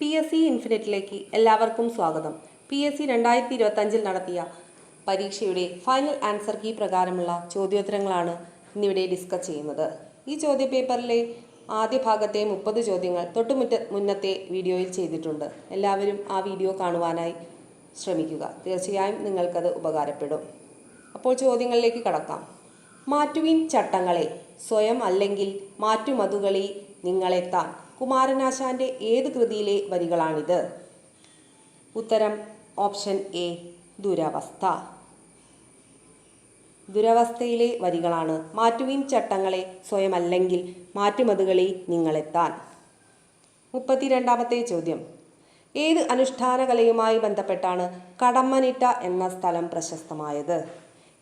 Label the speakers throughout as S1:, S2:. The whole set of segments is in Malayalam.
S1: പി എസ് സി ഇൻഫിനിറ്റിലേക്ക് എല്ലാവർക്കും സ്വാഗതം. പി എസ് സി രണ്ടായിരത്തി ഇരുപത്തഞ്ചിൽ നടത്തിയ പരീക്ഷയുടെ ഫൈനൽ ആൻസർ കീ പ്രകാരമുള്ള ചോദ്യോത്തരങ്ങളാണ് ഇന്നിവിടെ ഡിസ്കസ് ചെയ്യുന്നത്. ഈ ചോദ്യ പേപ്പറിലെ ആദ്യ ഭാഗത്തെ മുപ്പത് ചോദ്യങ്ങൾ തൊട്ടുമുറ്റ മുന്നത്തെ വീഡിയോയിൽ ചെയ്തിട്ടുണ്ട്. എല്ലാവരും ആ വീഡിയോ കാണുവാനായി ശ്രമിക്കുക. തീർച്ചയായും നിങ്ങൾക്കത് ഉപകാരപ്പെടും. അപ്പോൾ ചോദ്യങ്ങളിലേക്ക് കടക്കാം. മാറ്റുവിൻ ചട്ടങ്ങളെ സ്വയം അല്ലെങ്കിൽ മാറ്റുമതുകളി നിങ്ങളെത്താൻ കുമാരനാശാന്റെ ഏത് കൃതിയിലെ വരികളാണിത്? ഉത്തരം ഓപ്ഷൻ എ ദുരവസ്ഥ. ദുരവസ്ഥയിലെ വരികളാണ് മാറ്റുവിൻ ചട്ടങ്ങളെ സ്വയമല്ലെങ്കിൽ മാറ്റുമതുകളിൽ നിങ്ങളെത്താൻ. മുപ്പത്തിരണ്ടാമത്തെ ചോദ്യം. ഏത് അനുഷ്ഠാന കലയുമായി ബന്ധപ്പെട്ടാണ് കടമ്മനിട്ട എന്ന സ്ഥലം പ്രശസ്തമായത്?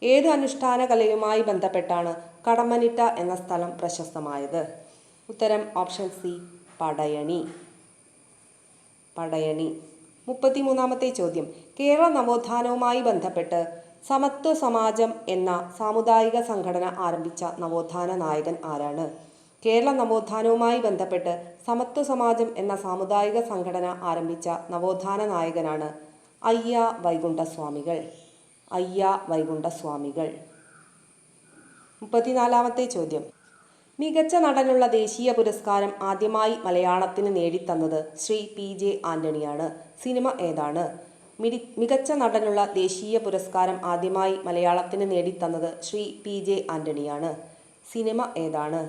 S1: ഏത് അനുഷ്ഠാന കലയുമായി ബന്ധപ്പെട്ടാണ് കടമ്മനിട്ട എന്ന സ്ഥലം പ്രശസ്തമായത്? ഉത്തരം ഓപ്ഷൻ സി പടയണി. പടയണി. മുപ്പത്തിമൂന്നാമത്തെ ചോദ്യം. കേരള നവോത്ഥാനവുമായി ബന്ധപ്പെട്ട് സമത്വ സമാജം എന്ന സാമുദായിക സംഘടന ആരംഭിച്ച നവോത്ഥാന നായകൻ ആരാണ്? കേരള നവോത്ഥാനവുമായി ബന്ധപ്പെട്ട് സമത്വ സമാജം എന്ന സാമുദായിക സംഘടന ആരംഭിച്ച നവോത്ഥാന നായകനാണ് അയ്യ വൈകുണ്ഠസ്വാമികൾ. അയ്യ വൈകുണ്ഠസ്വാമികൾ. മുപ്പത്തിനാലാമത്തെ ചോദ്യം. മികച്ച നടനുള്ള ദേശീയ പുരസ്കാരം ആദ്യമായി മലയാളത്തിന് നേടിത്തന്നത് ശ്രീ പി ജെ ആന്റണിയാണ്. സിനിമ ഏതാണ്? മിടി മികച്ച നടനുള്ള ദേശീയ പുരസ്കാരം ആദ്യമായി മലയാളത്തിന് നേടിത്തന്നത് ശ്രീ പി ജെ ആന്റണിയാണ്. സിനിമ ഏതാണ്?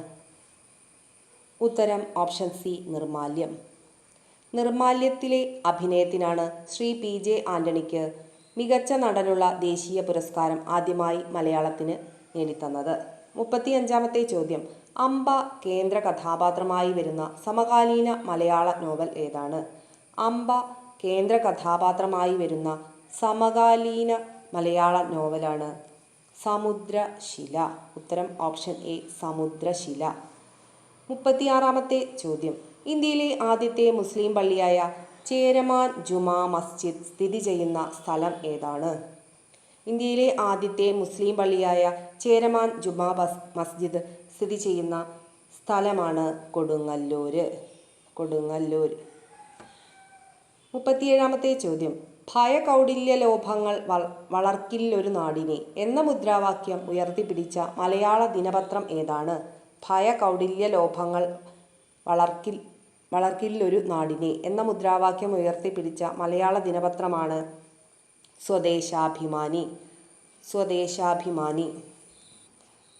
S1: ഉത്തരം ഓപ്ഷൻ സി നിർമാല്യം. നിർമാല്യത്തിലെ അഭിനയത്തിനാണ് ശ്രീ പി ജെ ആന്റണിക്ക് മികച്ച നടനുള്ള ദേശീയ പുരസ്കാരം ആദ്യമായി മലയാളത്തിന് നേടിത്തന്നത്. മുപ്പത്തിയഞ്ചാമത്തെ ചോദ്യം. അമ്പ കേന്ദ്ര കഥാപാത്രമായി വരുന്ന സമകാലീന മലയാള നോവൽ ഏതാണ്? അമ്പ കേന്ദ്ര കഥാപാത്രമായി വരുന്ന സമകാലീന മലയാള നോവലാണ്. സമുദ്രശില. ഉത്തരം ഓപ്ഷൻ എ സമുദ്രശില. മുപ്പത്തിയാറാമത്തെ ചോദ്യം. ഇന്ത്യയിലെ ആദ്യത്തെ മുസ്ലിം പള്ളിയായ ചേരമാൻ ജുമാ മസ്ജിദ് സ്ഥിതി ചെയ്യുന്ന സ്ഥലം ഏതാണ്? ഇന്ത്യയിലെ ആദ്യത്തെ മുസ്ലിം പള്ളിയായ ചേരമാൻ ജുമാ മസ്ജിദ് സ്ഥിതി ചെയ്യുന്ന സ്ഥലമാണ് കൊടുങ്ങല്ലൂര്. കൊടുങ്ങല്ലൂർ മുപ്പത്തിയേഴാമത്തെ ചോദ്യം. ഭയകൗടില്യ ലോഭങ്ങൾ വളർക്കില്ലൊരു നാടിനെ എന്ന മുദ്രാവാക്യം ഉയർത്തിപ്പിടിച്ച മലയാള ദിനപത്രം ഏതാണ്? ഭയകൗടില്യ ലോഭങ്ങൾ വളർക്കിൽ വളർക്കില്ലൊരു നാടിനെ എന്ന മുദ്രാവാക്യം ഉയർത്തിപ്പിടിച്ച മലയാള ദിനപത്രമാണ് സ്വദേശാഭിമാനി. സ്വദേശാഭിമാനി.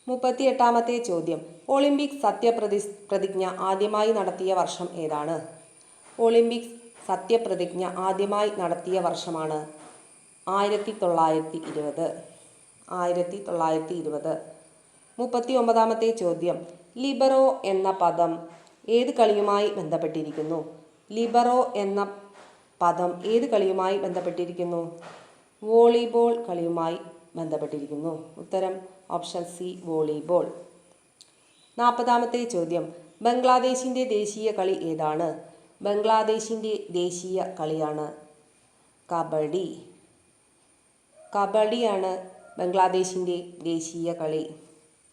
S1: മുപ്പത്തിയെട്ടാമത്തെ ചോദ്യം. ഒളിമ്പിക് സത്യപ്രതി പ്രതിജ്ഞ ആദ്യമായി നടത്തിയ വർഷം ഏതാണ്? ഒളിമ്പിക് സത്യപ്രതിജ്ഞ ആദ്യമായി നടത്തിയ വർഷമാണ് ആയിരത്തി തൊള്ളായിരത്തി ഇരുപത് ആയിരത്തി തൊള്ളായിരത്തി ഇരുപത് മുപ്പത്തി ഒമ്പതാമത്തെ ചോദ്യം. ലിബറോ എന്ന പദം ഏത് കളിയുമായി ബന്ധപ്പെട്ടിരിക്കുന്നു? ലിബറോ എന്ന പദം ഏത് കളിയുമായി ബന്ധപ്പെട്ടിരിക്കുന്നു? വോളിബോൾ കളിയുമായി ബന്ധപ്പെട്ടിരിക്കുന്നു. ഉത്തരം ഓപ്ഷൻ സി വോളിബോൾ. നാൽപ്പതാമത്തെ ചോദ്യം. ബംഗ്ലാദേശിന്റെ ദേശീയ കളി ഏതാണ്? ബംഗ്ലാദേശിന്റെ ദേശീയ കളിയാണ് കബഡി. കബഡിയാണ് ബംഗ്ലാദേശിന്റെ ദേശീയ കളി.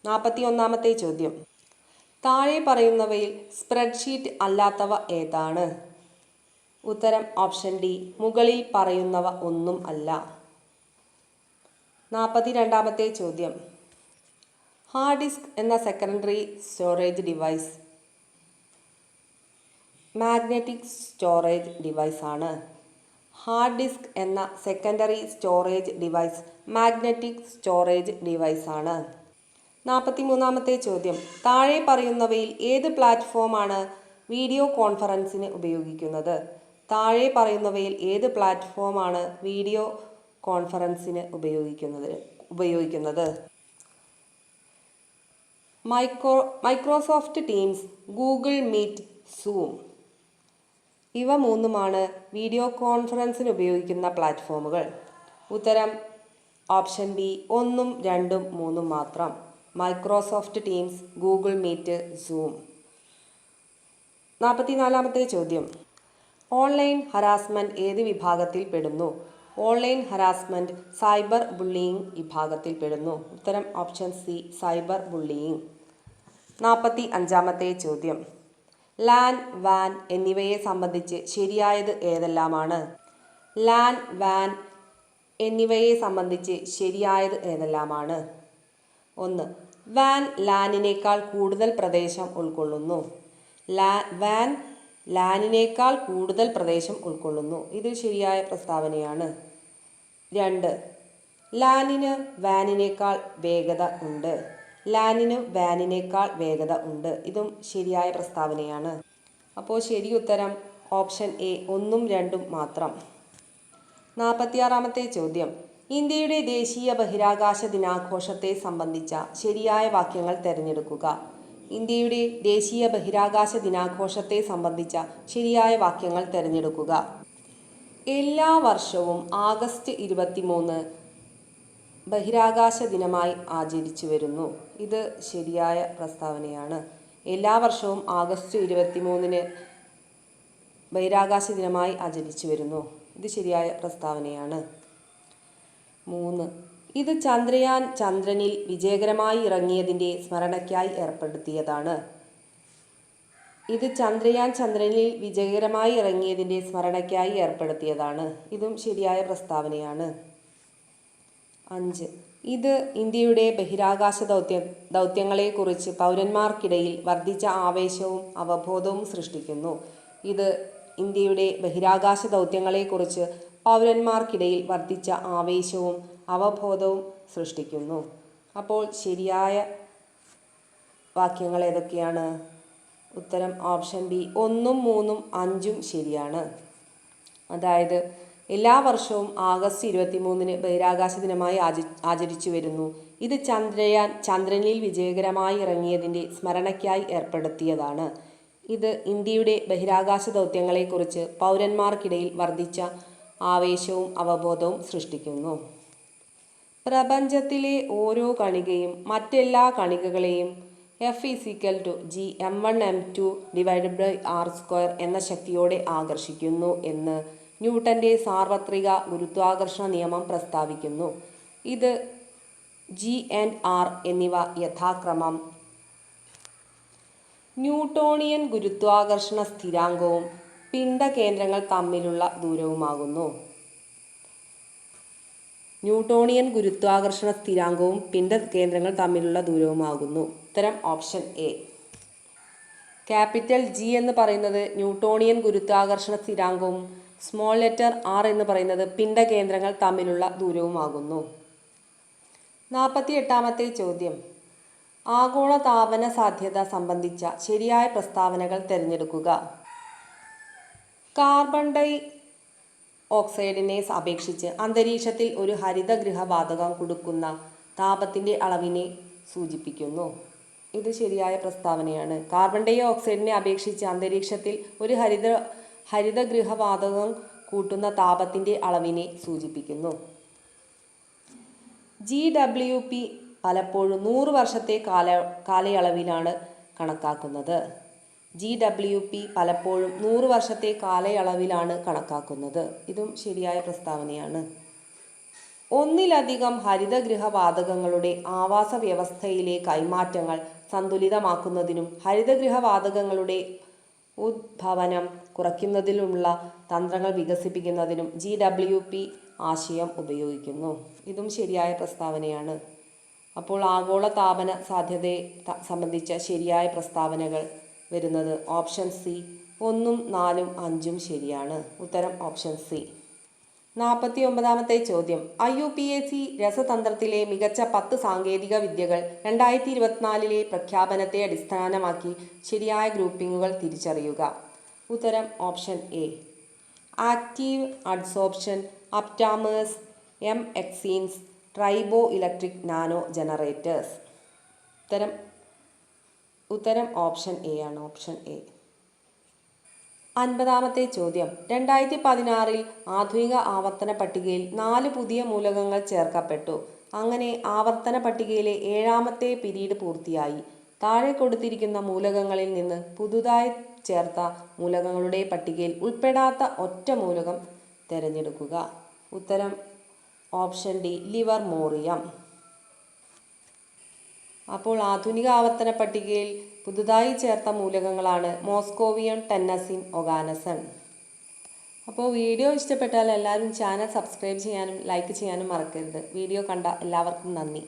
S1: നാൽപ്പത്തി ഒന്നാമത്തെ ചോദ്യം. താഴെ പറയുന്നവയിൽ സ്പ്രെഡ്ഷീറ്റ് അല്ലാത്തവ ഏതാണ്? ഉത്തരം ഓപ്ഷൻ ഡി. മുകളിൽ പറയുന്നവ ഒന്നും അല്ല. നാൽപ്പത്തി രണ്ടാമത്തെ ചോദ്യം. ഹാർഡ് ഡിസ്ക് എന്ന secondary storage device magnetic storage device ആണ്. ഹാർഡ് ഡിസ്ക് എന്ന secondary storage device magnetic storage device ആണ്. നാൽപ്പത്തി മൂന്നാമത്തെ ചോദ്യം. താഴെ പറയുന്നവയിൽ ഏത് പ്ലാറ്റ്ഫോമാണ് വീഡിയോ കോൺഫറൻസിന് ഉപയോഗിക്കുന്നത്? താഴെ പറയുന്നവയിൽ ഏത് പ്ലാറ്റ്ഫോമാണ് വീഡിയോ കോൺഫറൻസിന് ഉപയോഗിക്കുന്നത് ഉപയോഗിക്കുന്നത്? Micro Microsoft Teams Google Meet Zoom. ഇവ മൂന്നുമാണ് വീഡിയോ കോൺഫറൻസിന് ഉപയോഗിക്കുന്ന പ്ലാറ്റ്ഫോമുകൾ. ഉത്തരം ഓപ്ഷൻ ബി ഒന്നും രണ്ടും മൂന്നും മാത്രം. Microsoft Teams Google Meet Zoom. നാൽപ്പത്തിനാലാമത്തെ ചോദ്യം. ഓൺലൈൻ ഹരാസ്മെന്റ് ഏത് വിഭാഗത്തിൽ പെടുന്നു? ഓൺലൈൻ ഹരാസ്മെന്റ് സൈബർ ബുള്ളിയിങ് വിഭാഗത്തിൽ പെടുന്നു. ഉത്തരം ഓപ്ഷൻ സി സൈബർ ബുള്ളിയിങ് നാൽപ്പത്തി അഞ്ചാമത്തെ ചോദ്യം. ലാൻ വാൻ എന്നിവയെ സംബന്ധിച്ച് ശരിയായത് ഏതെല്ലാമാണ്? ലാൻ വാൻ എന്നിവയെ സംബന്ധിച്ച് ശരിയായത് ഏതെല്ലാമാണ്? ഒന്ന് വാൻ ലാനിനേക്കാൾ കൂടുതൽ പ്രദേശം ഉൾക്കൊള്ളുന്നു. ലാ വാൻ ലാനിനേക്കാൾ കൂടുതൽ പ്രദേശം ഉൾക്കൊള്ളുന്നു. ഇത് ശരിയായ പ്രസ്താവനയാണ്. രണ്ട് ലാനിന് വാനിനേക്കാൾ വേഗത ഉണ്ട്. ലാനിന് വാനിനേക്കാൾ വേഗത ഉണ്ട്. ഇതും ശരിയായ പ്രസ്താവനയാണ്. അപ്പോൾ ശരി ഉത്തരം ഓപ്ഷൻ എ ഒന്നും രണ്ടും മാത്രം. നാൽപ്പത്തിയാറാമത്തെ ചോദ്യം. ഇന്ത്യയുടെ ദേശീയ ബഹിരാകാശ ദിനാഘോഷത്തെ സംബന്ധിച്ച ശരിയായ വാക്യങ്ങൾ തിരഞ്ഞെടുക്കുക. ഇന്ത്യയുടെ ദേശീയ ബഹിരാകാശ ദിനാഘോഷത്തെ സംബന്ധിച്ച ശരിയായ വാക്യങ്ങൾ തിരഞ്ഞെടുക്കുക. എല്ലാ വർഷവും ആഗസ്റ്റ് ഇരുപത്തിമൂന്ന് ബഹിരാകാശ ദിനമായി ആചരിച്ചു വരുന്നു. ഇത് ശരിയായ പ്രസ്താവനയാണ്. എല്ലാ വർഷവും ആഗസ്റ്റ് ഇരുപത്തിമൂന്നിന് ബഹിരാകാശ ദിനമായി ആചരിച്ചു വരുന്നു. ഇത് ശരിയായ പ്രസ്താവനയാണ്. മൂന്ന്. ഇത് ചന്ദ്രയാൻ ചന്ദ്രനിൽ വിജയകരമായി ഇറങ്ങിയതിന്റെ സ്മരണയ്ക്കായി ഏർപ്പെടുത്തിയതാണ്. ഇത് ചന്ദ്രയാൻ ചന്ദ്രനിൽ വിജയകരമായി ഇറങ്ങിയതിന്റെ സ്മരണയ്ക്കായി ഏർപ്പെടുത്തിയതാണ്. ഇതും ശരിയായ പ്രസ്താവനയാണ്. അഞ്ച്. ഇത് ഇന്ത്യയുടെ ബഹിരാകാശ ദൗത്യ ദൗത്യങ്ങളെക്കുറിച്ച് പൗരന്മാർക്കിടയിൽ വർദ്ധിച്ച ആവേശവും അവബോധവും സൃഷ്ടിക്കുന്നു. ഇത് ഇന്ത്യയുടെ ബഹിരാകാശ ദൗത്യങ്ങളെക്കുറിച്ച് പൗരന്മാർക്കിടയിൽ വർദ്ധിച്ച ആവേശവും അവബോധവും സൃഷ്ടിക്കുന്നു. അപ്പോൾ ശരിയായ വാക്യങ്ങൾ ഏതൊക്കെയാണ്? ഉത്തരം ഓപ്ഷൻ ബി ഒന്നും മൂന്നും അഞ്ചും ശരിയാണ്. അതായത് എല്ലാ വർഷവും ആഗസ്റ്റ് ഇരുപത്തിമൂന്നിന് ബഹിരാകാശ ദിനമായി ആചരി ആചരിച്ചു വരുന്നു. ഇത് ചന്ദ്രയാൻ ചന്ദ്രനിൽ വിജയകരമായി ഇറങ്ങിയതിന്റെ സ്മരണയ്ക്കായി ഏർപ്പെടുത്തിയതാണ്. ഇത് ഇന്ത്യയുടെ ബഹിരാകാശ ദൗത്യങ്ങളെക്കുറിച്ച് പൗരന്മാർക്കിടയിൽ വർദ്ധിച്ച ആവേശവും അവബോധവും സൃഷ്ടിക്കുന്നു. പ്രപഞ്ചത്തിലെ ഓരോ കണികയും മറ്റെല്ലാ കണികകളെയും F is equal to G M one M two divided by R square എന്ന ശക്തിയോടെ ആകർഷിക്കുന്നു എന്ന് ന്യൂട്ടന്റെ സാർവത്രിക ഗുരുത്വാകർഷണ നിയമം പ്രസ്താവിക്കുന്നു. ഇത് ജി ആൻഡ് ആർ എന്നിവ യഥാക്രമം. ന്യൂട്ടോണിയൻ ഗുരുത്വാകർഷണ സ്ഥിരാങ്കവും പിണ്ഡകേന്ദ്രങ്ങൾ തമ്മിലുള്ള ദൂരവുമാകുന്നു. ന്യൂട്ടോണിയൻ ഗുരുത്വാകർഷണ സ്ഥിരാങ്കവും പിണ്ഡകേന്ദ്രങ്ങൾ തമ്മിലുള്ള ദൂരവുമാകുന്നു. ഉത്തരം ഓപ്ഷൻ എ. ക്യാപിറ്റൽ ജി എന്ന് പറയുന്നത് ന്യൂട്ടോണിയൻ ഗുരുത്വാകർഷണ സ്ഥിരാങ്കവും സ്മോൾ ലെറ്റർ ആർ എന്ന് പറയുന്നത് പിണ്ഡകേന്ദ്രങ്ങൾ തമ്മിലുള്ള ദൂരവുമാകുന്നു. നാൽപ്പത്തി എട്ടാമത്തെ ചോദ്യം. ആഗോള താപന സാധ്യത സംബന്ധിച്ച ശരിയായ പ്രസ്താവനകൾ തിരഞ്ഞെടുക്കുക. കാർബൺ ഡൈ ഓക്സൈഡിനെ അപേക്ഷിച്ച് അന്തരീക്ഷത്തിൽ ഒരു ഹരിതഗൃഹവാതകം കൊടുക്കുന്ന താപത്തിന്റെ അളവിനെ സൂചിപ്പിക്കുന്നു. ഇത് ശരിയായ പ്രസ്താവനയാണ്. കാർബൺ ഡൈ ഓക്സൈഡിനെ അപേക്ഷിച്ച് അന്തരീക്ഷത്തിൽ ഒരു ഹരിത ഹരിതഗൃഹവാതകം കൂട്ടുന്ന താപത്തിന്റെ അളവിനെ സൂചിപ്പിക്കുന്നു. ജി ഡബ്ല്യു പി പലപ്പോഴും നൂറ് വർഷത്തെ കാല കാലയളവിലാണ് കണക്കാക്കുന്നത്. ജി ഡബ്ല്യു പി പലപ്പോഴും നൂറ് വർഷത്തെ കാലയളവിലാണ് കണക്കാക്കുന്നത്. ഇതും ശരിയായ പ്രസ്താവനയാണ്. ഒന്നിലധികം ഹരിതഗൃഹവാതകങ്ങളുടെ ആവാസ വ്യവസ്ഥയിലെ കൈമാറ്റങ്ങൾ സന്തുലിതമാക്കുന്നതിനും ഹരിതഗൃഹവാതകങ്ങളുടെ ഉദ്ഭവനം കുറയ്ക്കുന്നതിനുമുള്ള തന്ത്രങ്ങൾ വികസിപ്പിക്കുന്നതിനും ജി ഡബ്ല്യു പി ആശയം ഉപയോഗിക്കുന്നു. ഇതും ശരിയായ പ്രസ്താവനയാണ്. അപ്പോൾ ആഗോള താപന സാധ്യതയെ സംബന്ധിച്ച ശരിയായ പ്രസ്താവനകൾ വരുന്നത് ഓപ്ഷൻ സി. ഒന്നും നാലും അഞ്ചും ശരിയാണ്. ഉത്തരം ഓപ്ഷൻ സി. നാൽപ്പത്തി ഒമ്പതാമത്തെ ചോദ്യം. I U P S C രസതന്ത്രത്തിലെ മികച്ച പത്ത് സാങ്കേതിക വിദ്യകൾ രണ്ടായിരത്തി ഇരുപത്തിനാലിലെ പ്രഖ്യാപനത്തെ അടിസ്ഥാനമാക്കി ശരിയായ ഗ്രൂപ്പിങ്ങുകൾ തിരിച്ചറിയുക. ഉത്തരം option A. Active adsorption aptamers MXenes triboelectric nanogenerators. ഉത്തരം ഉത്തരം ഓപ്ഷൻ എ ആണ് ഓപ്ഷൻ എ അൻപതാമത്തെ ചോദ്യം. രണ്ടായിരത്തി പതിനാറിൽ ആധുനിക ആവർത്തന പട്ടികയിൽ നാല് പുതിയ മൂലകങ്ങൾ ചേർക്കപ്പെട്ടു. അങ്ങനെ ആവർത്തന പട്ടികയിലെ ഏഴാമത്തെ പിരീഡ് പൂർത്തിയായി. താഴെ കൊടുത്തിരിക്കുന്ന മൂലകങ്ങളിൽ നിന്ന് പുതുതായി ചേർത്ത മൂലകങ്ങളുടെ പട്ടികയിൽ ഉൾപ്പെടാത്ത ഒറ്റ മൂലകം തിരഞ്ഞെടുക്കുക. ഉത്തരം ഓപ്ഷൻ ഡി ലിവർ മോറിയം. അപ്പോൾ ആധുനിക ആവർത്തന പട്ടികയിൽ പുതുതായി ചേർത്ത മൂലകങ്ങളാണ് മോസ്കോവിയൻ ടെന്നസിൻ ഒഗാനസൺ. അപ്പോൾ വീഡിയോ ഇഷ്ടപ്പെട്ടാൽ എല്ലാവരും ചാനൽ സബ്സ്ക്രൈബ് ചെയ്യാനും ലൈക്ക് ചെയ്യാനും മറക്കരുത്. വീഡിയോ കണ്ട എല്ലാവർക്കും നന്ദി.